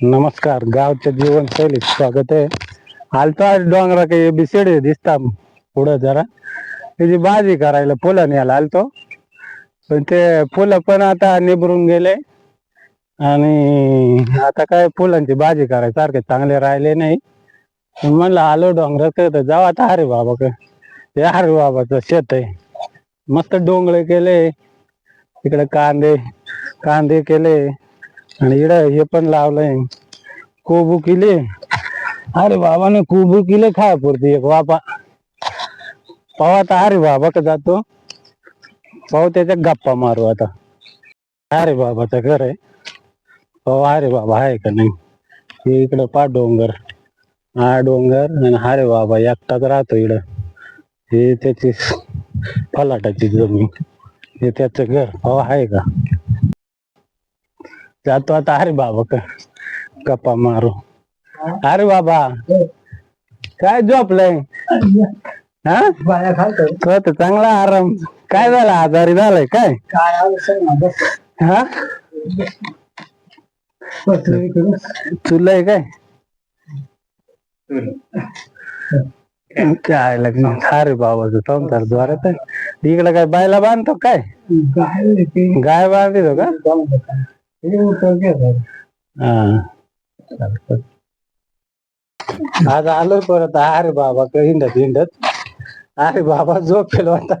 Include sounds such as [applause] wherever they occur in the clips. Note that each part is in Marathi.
नमस्कार गावच्या जीवनशैलीत स्वागत आहे. आलतो आज डोंगरा काही बिसेड दिसता पुढं जरा. त्याची भाजी करायला फुलं न्यायला आलतो. पण ते फुलं पण आता निबरून गेले. आणि आता काय फुलांची भाजी करायची सारखे चांगले राहिले नाही. म्हणलं आलो डोंगरात तर जाऊ आता हरे बाबा का ते हरे बाबाचं शेत आहे. मस्त डोंगळे केले. इकडे कांदे कांदे केले. आणि इकडं हे पण लावलंय. कोबू किले. अरे बाबाने कोबू किले खाय पुरती एक वापा पाहू आता अरे बाबा का जातो. पाहू त्याच्या गप्पा मारू आता. अरे बाबाचं घर आहे. पाहू अरे बाबा आहे का नाही? हे इकडं पा डोंगर. हा डोंगर आणि अरे बाबा एकटाच राहतो इकडं हे त्याची फलाटाची जमीन. हे त्याचं घर. पाहू आहे का? जातो आता अरे बाबा का गप्पा मारू. अरे बाबा. काय झोपलंय? हा? बाया खालतो तो तर चांगला आराम. काय झालं? आजारी झालाय काय? आलं हा. तुला आहे काय? काय लग्न? अरे बाबाचं संसार द्वारात इकडे काय बायला बांधतो काय? गाय बांधतो का. हे हा. आज आलो परत. अरे बाबा का हिंडत हिंडत. अरे बाबा झोपेल होता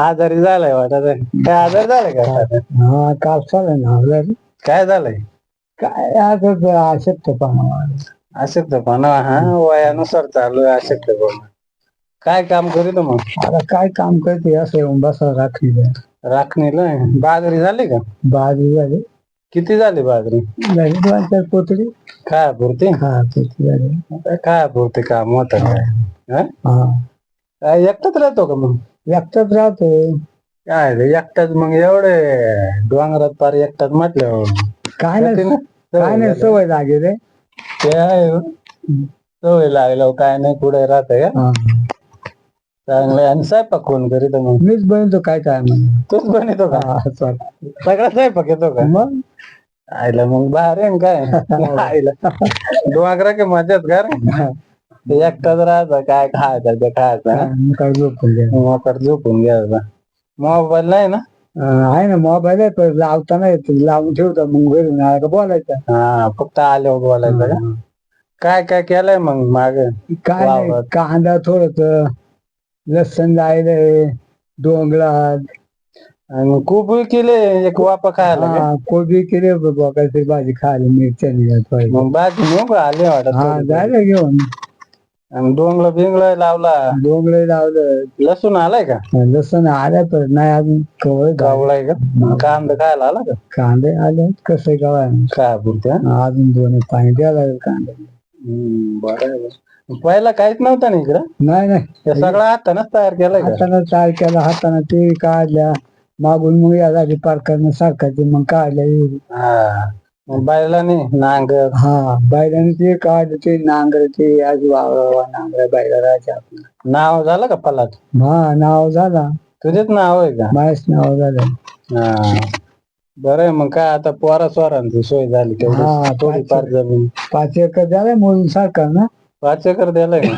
आजारी झालाय वाटत. काय आजार झालाय का? हा चालेल ना आपल्याला. काय झालंय? काय असं अशक्त पाना अशक्त पण हा वयानुसार चालू आहे अशक्त पण काय काम करीत मग? आता काय काम करते असं येऊन बसा राखली राखणीला? बाजरी झाली का? बाजू झाली. किती झाली बाजरी? झाली दोन चार पोतडी काय पुरते? हा झाली. काय पुरते काम? होत काय? एकटाच राहतो का मग? एकटाच राहतो. काय रे एकटाच मग एवढे डोंगरात पार एकटाच म्हटलं काय नाही काय नाही सवय लागे रे. ते आहे हो. सवय लागलं काय नाही कुठे राहत का. चांगलं आणि स्वयंपाक कोण करीत मग? मीच बनतो काय काय म्हणून तूच बनवतो का. सगळा स्वयंपाक येतो का? मग? आईला मग बाहेर आहे न काय? आईला. डोंगरा की मजाच घर एकटाच राहायचं काय खायचं ते खायचं. हा? काय झोपून द्या. मग तर झोपून घ्यायचा मोबाईल नाही ना? अं, आहे ना मोबाईल आहे पण लावताना येतो. लावून ठेवतो मग घरून आला का बोलायचं. हा फक्त आल्यावर बोलायचं का? काय काय केलंय मग माग? काय नाही, वावरात. कांदा थोडस लसण जायलंय डोंगरात आणि खूप केले एक वापा खायला का? हा, कोबी केले बघायची भाजी खायला मिरच्या मग आले वाटत हा घेऊन. आणि डोंगळ बिंगळ लावला. डोंगरे लावलं. लसूण आलाय का? लसण आल्या पण नाही अजून कवळ गावलाय का? कांदा खायला आला का? कांदे आले कसं गावा काय बोलते अजून दोन पाणी द्यायला लागेल कांदे बरं. पहिला काहीच नव्हतं ना इकडं? नाही नाही. हे सगळं हातानच तयार केलंय का? हातानं तयार केला हातानं ते काढल्या. मागून मग या जागी पार करणं सारखाचे मग काढल्या हा. बायला नाही नांगर. हा बैलाने ते काढलं ते नांगर ते आज वावरा नांगर बैला राजा नाव झालं का फलाट हा नाव झाला. तुझेच नाव आहे का? माझ्याच नाव झालं. हा. बरं आहे मग काय आता पोरा स्वरांची सोय झाली हा, तेवढी थोडीफार जमीन. पाच एकर झालं म्हणून सारखा ना. पाच एकर द्यायला का?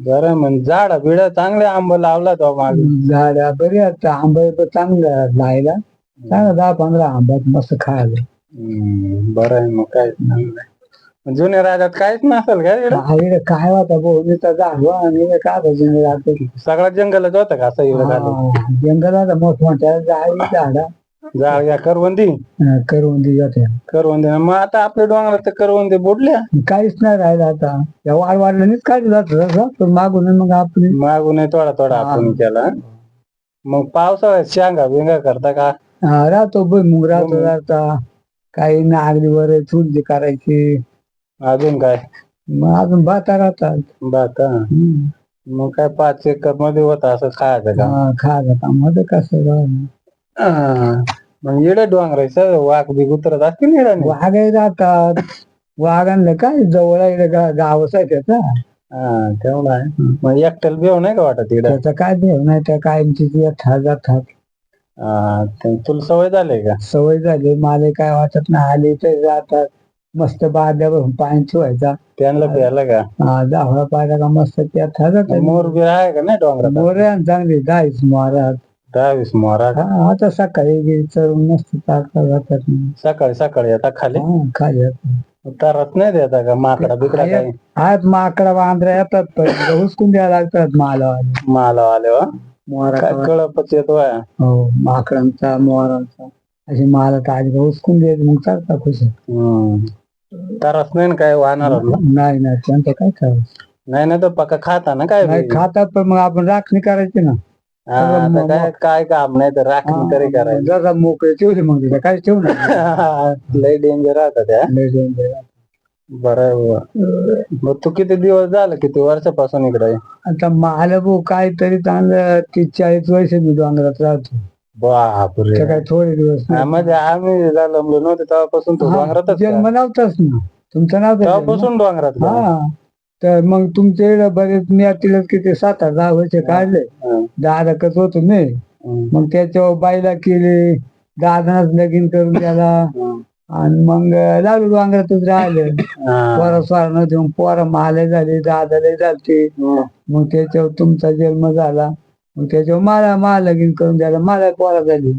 बरं मग झाड बिड चांगले आंब लावला तो मागे. झाड्या बरी आता आंबा पण चांगला लायला. चांगला दहा पंधरा आंब्यात मस्त खायला. हम्म, बरं आहे मग काय चांगलं आहे. जुन्या राजात काहीच नसेल का इकडं? काय होता भाऊ? मी तर जागवा आणि हे काय राहते सगळा जंगलच होतं का असं इकडं खाली जंगलात मोठमोठ्या झाडी झाडा. झाड या करवंदी. करून दिल्या करवंदी. मग आता आपल्या डोंगरात तर करवंदी बुडल्या. काहीच नाही राहिलं आता. या वाढ वाढल्यानेच काढलं जात तसं पण मागून मग आपली मागून आहे थोडा थोडा हा. आपण केला. मग पावसाळ्यात शेंगा बिंगा करता का? हा, राहतो मग राहतो राहता. काही नागरीवर चुली करायची. अजून काय? मग अजून भाता राहतात. बात. हम्म. मग काय पाच एकरमध्ये होत असं खायचं का? हा, खायचं काम होतं कसं राहणं. हा. मग इडे डोंगरायचं वाघ बी उतरत असतील इडे वाघही राहतात वाघांना काय? जवळ आहे इकडे गा- गावच आहे त्याचा. हा तेवढा आहे. मग एकट्याला बेव नाही का वाटत इडे त्याचा काय देव नाही त्या कायमची ती येतात जातात. हा ते तुला सवय झाली का? सवय झाली. मला काय वाटत नाही आले ते जातात. मस्त बादल्यावर पाणी ठेवायचा. त्यांना प्यायला का? हा, जांभळा पाहिला का मस्त त्यात हजत मोर बी आहे का नाही डोंगरात? मोरे आणि चांगली. जायच महाराज दहावीस मोरा का? हा, आता सकाळी गेली चढून मस्त जातात सकाळी सकाळी आता खाली हा, खाली जातात. तरच नाही देता का माकडा बिकडा काही आज माकडा वांद्रा येतात पण हुसकून द्यायला लागतात माला माला आले वा मोहरा काय कळपच येतो. हो माकडांचा मोहरांचा अशी माला तर आज हुसकून द्यायची मग चालता खुश हम्म. नाही ना काय वाहणार नाही नाही त्यांचं काय करायचं नाही ना तर पक्का खाता ना काय नाही बी. खातात पण मग आपण राखणी करायची ना आता काय काय काम नाही तर राखण तरी करायचं जरा मोकळे ठेवले मग तिथे काय ठेवणार [laughs] लय डेंजर राहत त्या बरं. मग तू किती दिवस झालं किती वर्षापासून इकडे आहे? आता मला भाऊ काहीतरी चांगलं तीस चाळीस वर्ष मी डोंगरात राहतो बापरे काय थोडे दिवस. हा, म्हणजे आम्ही जन्मलो नव्हते तेव्हापासून तू डोंगरातच का? जन्म नव्हताच ना तुमचं नाव? तेव्हापासून डोंगरात का? हा तर मग तुमच्या इकडे बरेच मी तिला किती सात आठ दहा वर्ष काढले. दहा कच होतो मी. मग त्याच्यावर बाईला केले. दादाच लगीन करून त्याला. हं. आणि मग लागलो डोंगरातच राहिले. पोरं स्वार नव्हते मग पोरं माले झाले दादाला झालते. मग त्याच्यावर तुमचा जन्म झाला. मग त्याच्यावर मला मला लगीन करून द्यायला मला पोरा झाली.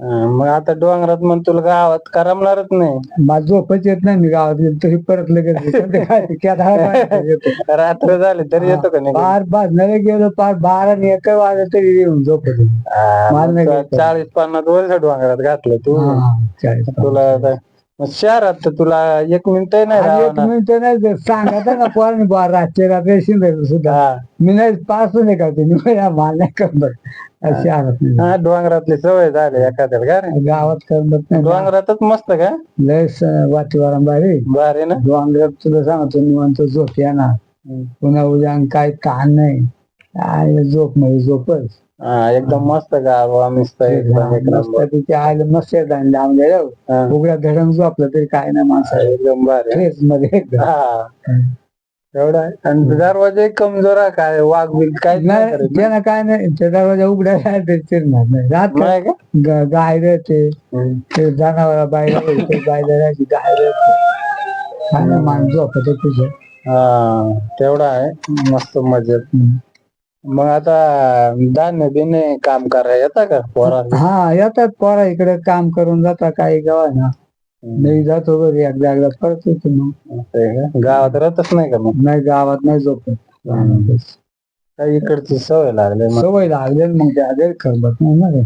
मग आता डोंगरात मग तुला गावात करमणारच नाही माझ झोपच येत नाही मी गावात गेलो तरी परत लगेच येतो. [laughs] ते काय त्यात काय येतो. रात्र झाली तरी येतो का नाही पार बाजणारे गेलो पार बारा आणि एक वाजता तरी येऊन झोपत हा. चाळीस पन्नास वर्ष डोंगरात घातलं तू हा, चाळीस. तुला आता- मग शहरात तर तुला एक मिनिट नाही आणि एक राहणार. मिनिट नाही सांगता ना पोरांनी बा रातचे रात्री शिंदे सुद्धा. हा. मी नाही पास नाही करते मी म्हणे, मला नाही करत अशी नाही. हा डोंगरातली सवय झाली एखाद्याला का रे? गावात करमत नाही. डोंगरातच मस्त का? लय वातीवारं बारी भारी. ना? डोंगरात तुला सांगतो निवांत झोप येणार. पुन्हा उद्या आणि काय ताण नाही. काय झोप म्हणजे झोपच. हा एकदम मस्त गाव मस्त एकदम एक मस्त नंबर तिथे आलं मस्त लांब गेलं हा, उघड्या धडंग झोपलं तरी काय नाही माणसाला. एकदम भारी. फ्रेशमध्ये एकदम. हा. एवढं आहे. आणि दरवाजे कमजोर आहे काय? वाघ बिल काय नाही त्यानं काय नाही ते दरवाजा उघड्या राहते चिरणार नाही. रात नाही का? ग- गाय राहते हम्म. ते जनावर बायला राहते बायला राहायची गाय राहते नाही माणूस झोपत तुझं. हा तेवढा आहे. मस्त मजेत. मग आता धान्य बिन्य काम करायला येतं का पोरा? हा येतात पोरा इकडे काम करून जातात काही गावा ना नाही जातो घरी एकदा एकदा परत येतो मग. गावात राहतच नाही का मग? नाही गावात नाही झोपत. काही इकडची सवय लागली मग. सवय लागली मग त्या करमत नाही ना रे.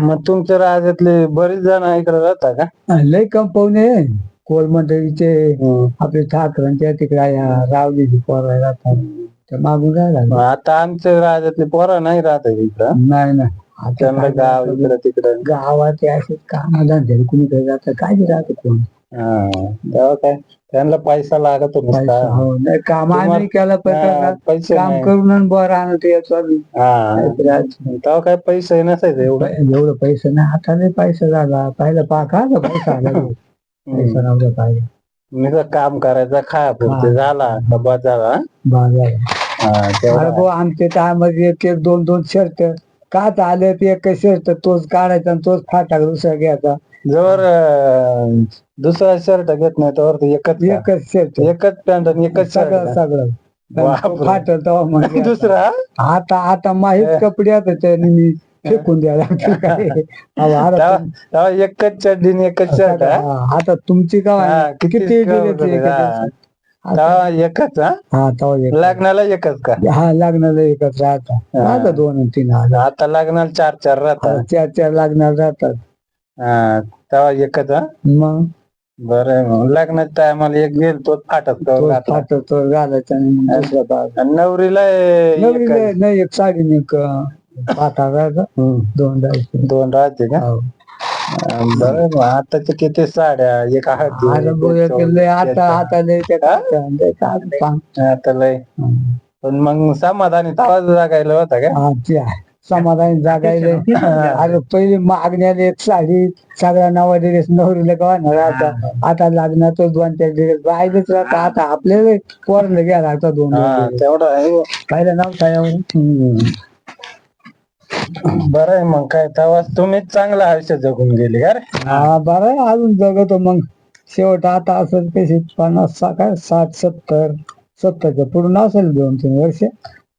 मग तुमच्या राज्यातले बरीच जण इकडे राहता का? लय कंपाऊंड कोलमंडळीचे आपले ठाकरांच्या तिकडे रावलीची पोरा राहतात. त्या मागून राहिला मग आता आमच्या राज्यातले पोरं नाही राहत इकडं. नाही ना. आता त्यांना काय गाव? इकडे तिकडे. गावात असे काम धंदे कुणीकडे जातं? काय राहतं कोण? हा. तेव्हा काय. त्यांना पैसा लागत पैसा, हो. नाही काम आम्ही केलं हा, काय पैसे काम नाही. करून आणि बरं हा. काहीतरी आज तेव्हा काय पैसे नसायचं एवढं? एवढं पैसे नाही. आता नाही पैसा झाला. पहिला पाक आला पैसा आला? [laughs] पैसा नव्हता पाहिजे नुसतं काम करायचं खाया पुरते झाला डबा झाला. बाजार हा, तेवढं अरे आहे. भाऊ आमच्या टायमध्ये एक एक दोन दोन शर्ट. काच आले ते एक शर्ट? तोच काढायचा आणि तोच फाटा दुसरा घ्यायचा. जवळ अं, दुसरा शर्ट घेत नाही तर एकच का? एकच शर्ट. एकच पॅन्ट आणि एकच सगळं शर्ट सगळं. बापरे. फाटल तेव्हा म्हणजे दुसरा? आता आता माहीत कपडे आता त्याने. मी फेकून द्यायला लागतील काय? तेव्हा एकच चड्डी आणि एकच शर्ट हा? आता तुमची का किती किती कवडं दिले ते दिले, हा. तेव्हा एकच हा? हा एक. लग्नाला एकच का? हा लग्नाला एकच राहतात. राहतात दोन आणि तीन हजार. आता लग्नाला चार चार राहतात. चार चार लग्नाला राहतात. हा तेव्हा एकच हा? मग? बरं मग लग्नाच्या टायमाला एक गेल फाटत तो घातला. फाटतो तो घालायचा आणि मग दुसरा भाग आणि नवरीला एकच. नाही- एक साडी एक हम्म. दोन राहायचे. दोन राहते का? हो. बरं मग आताच्या किती साड्या? एक आता लय आता आता लय त्या. आता लय. पण मग समाधानी तवाच जागायला होता का? हा, ते आहे. समाधान जागायले. अरे पहिले मागण्याला एक साडी सगळ्या नवा ड्रेस नवरीला गव्हाणार आता आता लग्नाचं दोन चार ड्रेस बाहेरच राहतात आता आपल्याला पोरला घ्या लागतात दोन हा dress. तेवढं आहे. पहिलं नव्हता एवढं. बरं आहे मग काय तेव्हा तुम्ही चांगलं आयुष्य जगून गेले का रे? हा बरं आहे, अजून जगतो मग. शेवट आता असेल कशी पन्नास सा- काय? साठ सत्तर सत्तरच्या पुढून असेल दोन तीन वर्ष.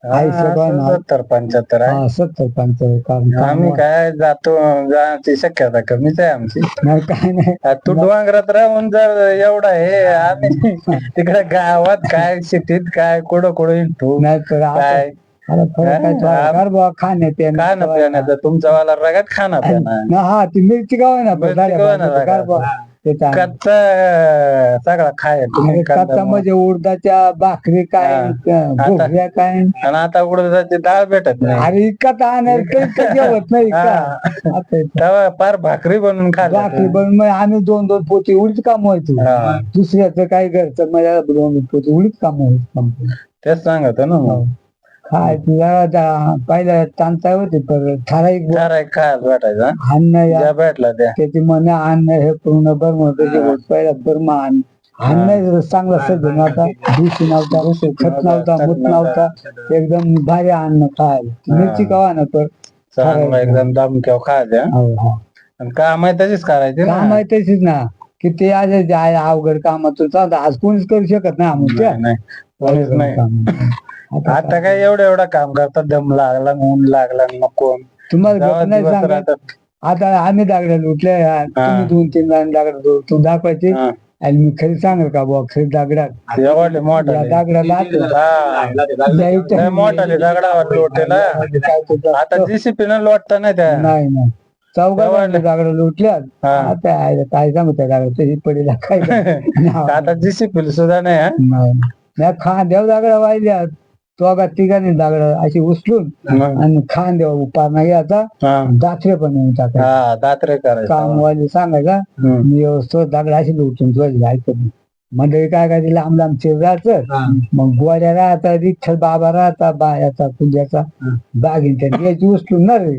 पण हा. सत्तर पंच्याहत्तर आहे. हा, सत्तर पंचावन्न कारण आम्ही काम- काय जातो जाण्याची शक्यता कमीच आहे आमची. नाही काय नाही. आ, तू डोंगरात राहून जर एवढा हे आम्ही [laughs] तिकडे गावात काय शेतीत काय कुठं कुठं हिंडतो नाही तर आता काय? बुवा खाणे पिण्याचं तुमचा वाला रगात पिणं ना हा ती मिरची गाव ना. कच्चा सगळा खाय तुम्ही कच्चा. म्हणजे उडदाच्या भाकरी काय हा. भोपळ्या काय? आणि आता उडदाची डाळ भेटत नाही. अरे इकत आणणार काही काही जेवत नाही हा. तेव्हा फार भाकरी बनवून भाकरी खाल्ली पण मग आम्ही दोन दोन पोती उडीच काम व्हायचो हा. दुसऱ्याचं काय घरचं मला दोन पोती उडीच काम व्हायचं तेच सांगतो ना मग. काय तांता होते पण ठराविक भेटायचा अन्न या ज्या भेटला त्या. त्याची मन अन्न हे पूर्ण बर्म त्याचे होत पहिला बर्मा अन्न अन्न चांगलं सजून आता दिवशी नव्हता खत नव्हता मूत नव्हता. एकदम भारी अन्न खायला. मिरची कवा ना तर चांगला एकदम दमक्याव खायच्या. हो, हो. आणि काम आहे तशीच करायची काम ना आहे तशीच ना. की ते आज जे आहे अवघड कामातून चालतं आज कोणीच करू शकत नाही आम्ही नाही, नाही. कोणीच नाही. आता काय एवढं एवढं काम करतात दम लागला ऊन लागला तुम्हाला नाही दिवस सांगत राहतात. आता आम्ही दागड्या लुटले तुम्ही दोन तीन जण दागड तू दाखवायची. हा. आणि मी खरी सांगेल का बुवा खरी दागड्या एवढे मोठा या दागड्याला द्यायचं. लय मोठाले दगडावर लोटेला आता जीसीपी न लोटता नाही त्या. नाही नाही. चौघा दागड लुटल्यात हा. आता आहे, काय सांगू त्या दागड तशी पडेल काय [laughs] आता जीसीपी सुद्धा नाही हा. नाही खांद्यावर दागडा वाहिल्यात. तो अगा तिघांनी दागड अशी उचलून आणि खांद्यावर उपार नाही हा. दात्रे पण येऊन टाकायचे. हा दात्रे कामवाले सांगायचा. मी व्यवस्थित दागड अशी लुटून तुझी ऐकत नाही. मंडळी काय काय लांब लांब चिरायचं मग गोऱ्या राहता विठ्ठल बाबा राहता बायाचा पूजाचा बागीन त्या घ्यायची उचलून ना रे.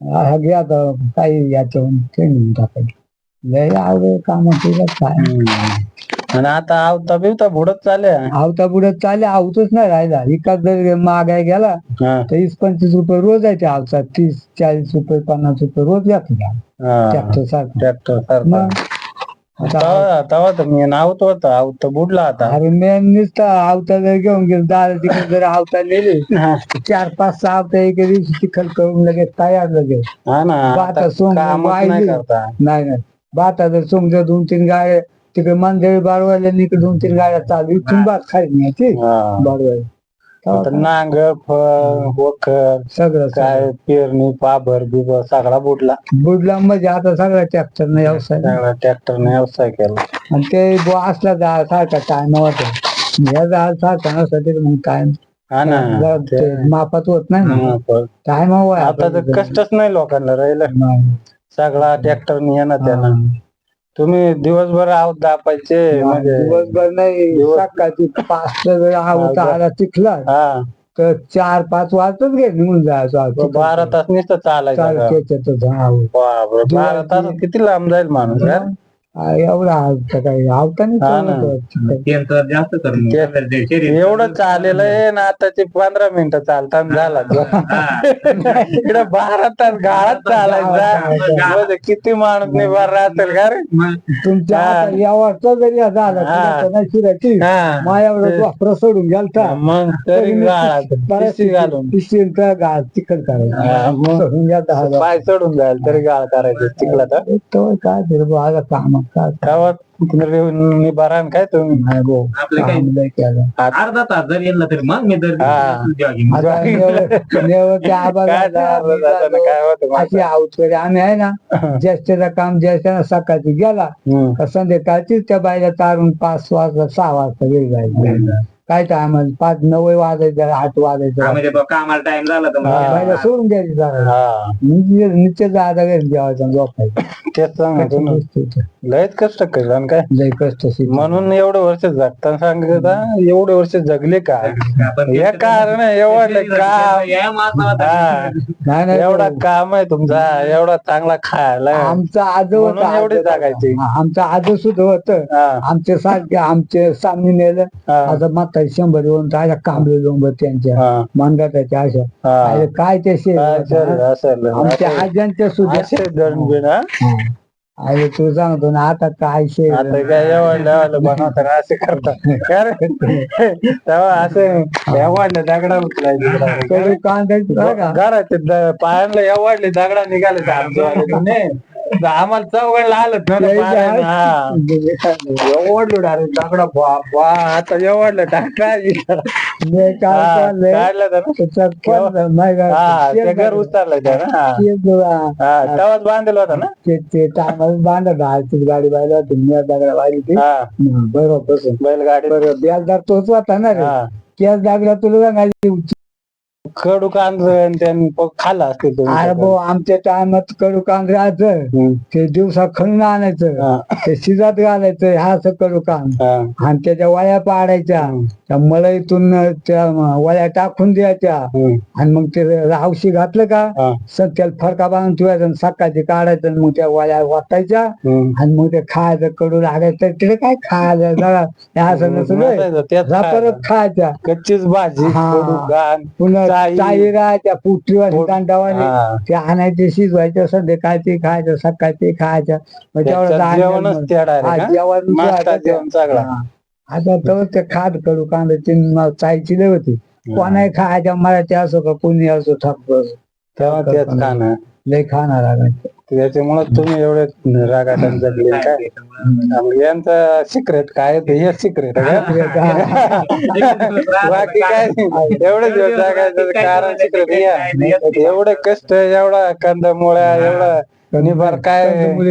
हा घ्या आता काही याच्यावरून ते नेऊन टाकायचं. लय आवड काम केलं काय. आणि आता आवता बिवता बुडत चाले आवता पुढे चाले आवतच नाही राहिला. एकाच जर महागाय गेला हा, तर वीस पंचवीस रुपये रोज आहे ते आवता तीस चाळीस रुपये पन्नास रुपये रोज घातला हा. ट्रॅक्टर सारखं. ट्रॅक्टर सारखा. मग? आता तवा तवा तर मी आवत होता. आवत बुडला आता. अरे मी नुसतं आवता जर घेऊन गेलो दादा तिकडे जर आवता नेले चार पाच सहा आवता एका दिवशी चिखल करून लगेच तयार लगेच. हा ना. आता बाता सोंग कामच नाही वाहिली. करता. नाही नाही. बाता जर समजा दोन तीन गाड्या तिकडे मांजरी बारवायला इकडे दोन तीन गाड्या चालू इथून बात खाली न्यायची हा. नांगर फळ वखर सगळं काय पेरणी पाभर बिबर सगळा बुडला. बुडला म्हणजे आता सगळा ट्रॅक्टर न व्यवसाय सगळा ट्रॅक्टरने व्यवसाय केला. आणि ते बुवा असला जा सारखा टाइम होता. या जा सारखा नसतं मग टाइम हा ना. ते- मापात होत नाही ना. हा, पण टाइम आता तर कष्टच नाही लोकांना राहिलं. सगळा ट्रॅक्टरने येणार त्यांना. तुम्ही दिवसभर आहोत दापायचे म्हणजे दिवसभर नाही दिवस- सकाळची पाच हा, आला चिखला हा तर चार पाच वाजताच घे निघून जायचो. बारा तास नुसतं चालायचं का? बापरे, बारा तास किती लांब जाईल माणूस यार? एवढा आवता काही आवता नाही हा ना. चालत चिखल. जास्त कर ते- एवढं चालेलं आहे ना आता ते पंधरा मिनिटं चालताना झाला इकडे बारा तास गाळात चालायचा. म्हणजे किती माणूस निभार राहतील का रे? तुमच्या हा. आता या वाजता जरी झाला हा. तुला शिराची हा. मायावर वापर सोडून गेलता. मग तरी गाळात पिशी घालून. पिशीचा गाळ चिखल करायचा. मग सोडून. पाय चढून जाईल तरी गाळ करायचं. चिखला तर. तो काय ते बागा काम. गावात निभारान काय तुम्ही? नाही आपलं काय? केलं. अर्धा तास जरी येईल तरी मग मी दर हा. आता नेवळ- नेवळच्या आबाला काय मी होतं? अशी आवतकडे आम्ही आहे ना ज्येष्ठचा काम ज्येष्ठाला सकाळची गेला हम्म. संध्याकाळची त्या बाईला तारून पाच वाजता सहा वाजता घरी जायचं. काय टायमाला पाच नऊ वाजायचं आठ वाजायचं. म्हणजे बा कामाला टाइम झाला तर हा. मग सोडून घ्यायची जरा. हा. नित्य जायचा घरी जेवायचं झोपायचं. तेच सांगतो ना. लयच कष्ट केलं आणि काय? लय कष्ट. म्हणून एवढे वर्ष जगताना सांगत एवढे वर्ष जगले का? हे कारण एवढं काम. या हा. नाही नाही एवढा काम आहे तुमचा एवढा चांगला खायला. आमचा आज म्हणून होता एवढी जागायची. आमचा आज सुद्धा होतं. हा, आमचे सारखे आमचे सामने नेलं. हा, आता म्हातारी शंभर येऊन अशा कांबळे लोंब त्यांच्या हा, मनगटाच्या अशा हा. अरे काय ते शे. आमच्या. आज्यांच्या सुद्धा असे हा? अरे तू सांगतो ना आता काय शे आता काय बनवताना असे? तेव्हा असं एवढलं दगडा उचलायचे कांदा द- पायांना एवढले दगडा निघाले आम्हाला चौघडला आलं एवढलो डायरेक्ट दगडा बाबा आता एवढलं टाका मी काय चाललंय? काढलं तर ना? त्याच्यात पण नाही का? हा ते शेत घर उचललं त्या ना. हा. हा तेव्हाच बांधलेलं होता ना? ते ते टायमाला बांधत राहायची गाडी बायला होती मी दगडा बारी ती हा. बरोबर. बैलगाडी. बरोबर. तोच होता ना रे. हा. त्याच दागला तुला सांगायची कडू कांद्र खाल्ला असतील तुम्ही अरे भाऊ आमच्या टायमात कडू कांद राहायचं हम्म. ते दिवसा खणून आणायचं. ते शिजात घालायचं हा असं कडू कांद. हा, आणि त्याच्या वळ्या पाडायच्या. त्या मळईतून त्या वळ्या टाकून द्यायच्या. हम्म, आणि मग ते रावशी घातलं का हा, स- त्याला फरका बांधून ठेवायचं आणि सकाळची काढायचं आणि मग त्या वळ्या वाटायच्या. हम्म. आणि मग ते खायचं कडू लागायचं. तिथे काय खायचं? जरा हे असं नसलं नसायचं, तेच जा खायला. परत खायच्या. कच्चीच भाजी हा. कडू पुन्हा चाई. चाई राहायच्या पुटरीवाली पोट- दांडावाली हा. ते आणायचे शिजवायचे खायचं खायचं त्याच्यात धान्य जेवणच मग. त्या direct, हा, हा? जेवण. आता तर ते खाद कडू कांद्याची न- चायची लय होती कोणाही खायच्या मराठी असो का कोणी असो ठाक तेव्हा तेच खाणं लय खाणार लागायचं. त्याच्यामुळे तुम्ही एवढे रागाटान जगले काय मग यांचं सिक्रेट काय ते हे सिक्रेट [laughs] बाकी काय नाही. एवढे दिवस जगायचं कारण सिक्रेट एवढे कष्ट एवढा कंदमुळ्या एवढा निभार काय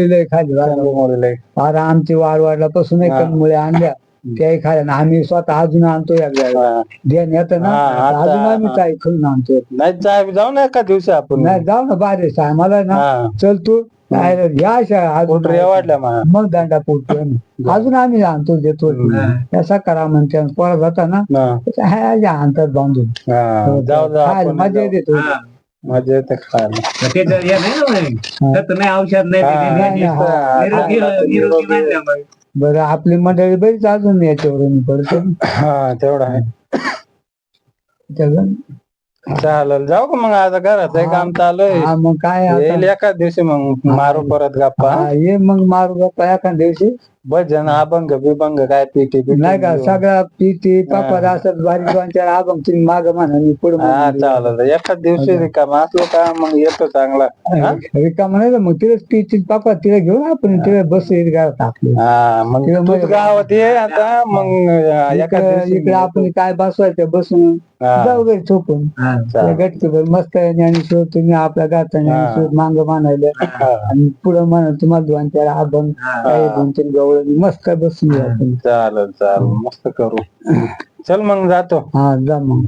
लय खाली कंदमुळी अरे आमची वाढ वाढल्यापासून हा. कंदमुळे आणल्या. त्याही खाल्या आणि आम्ही स्वतः अजून आणतो एकदा. ध्यान येतं ना हा, आता- अजून आम्ही. काही खाऊन आणतो नाही जाऊ जाऊ ना एका दिवशी आपण. नाही जाऊ ना बाहेर आम्हाला ना हा. चल तू नाही, या अशा अजून कुठे वाढल्या मग. मग दांडा पोटतो अजून आम्ही आणतो देतो त्याचा करा म्हणते आणि पोरं जाता ना हा. त्याच्या ह्या आणतात बांधून. हा. जाऊ जाऊ खायला आपण. मजा जाऊ. येते मजा येते खायला त्याचं हे नाही ना म्हणे. खत नाही औषध नाही हा, ते नाही, नाही. हा. निरोगी निरोगी नाही त्यामुळे. बरं आपली मंडळी बरीच अजून याच्यावरून पडते हा तेवढं आहे चालेल जाऊ का मग आता घरात आहे काम चालू आहे हा मग काय आता? येईल एका दिवशी मग मारू परत गप्पा हा, ये मग मारू गप्पा एका दिवशी भजन अभंग बिभंग काय पिटी पिटी नाही का? सगळा पिटी पापड असत बारीक दोन चार आबंग तुम्ही माग म्हणा मी पुढे हा चालेल. एका दिवशी रिकामा असलो का मग येतो चांगला? रिकाम नाही मग तिला पिटी पापड तिला घेऊन आपण तिला बस आपली. हा मग तूच मग- गावात ये आता मग इकडे आपण काय बसवायचं बसून. जाऊ हा. चालेल. गटकीभर मस्त ज्ञानेश्वर तुम्ही आपल्या गाता ज्ञानेश्वर मांग मानायला. आणि पुढे म्हणा तुम्हाला दोन चार अभंग काही दोन तीन गवळ मस्त बसून घेऊ आपण. चालेल चालेल. मस्त करू. चल मग जातो. हा जा मग.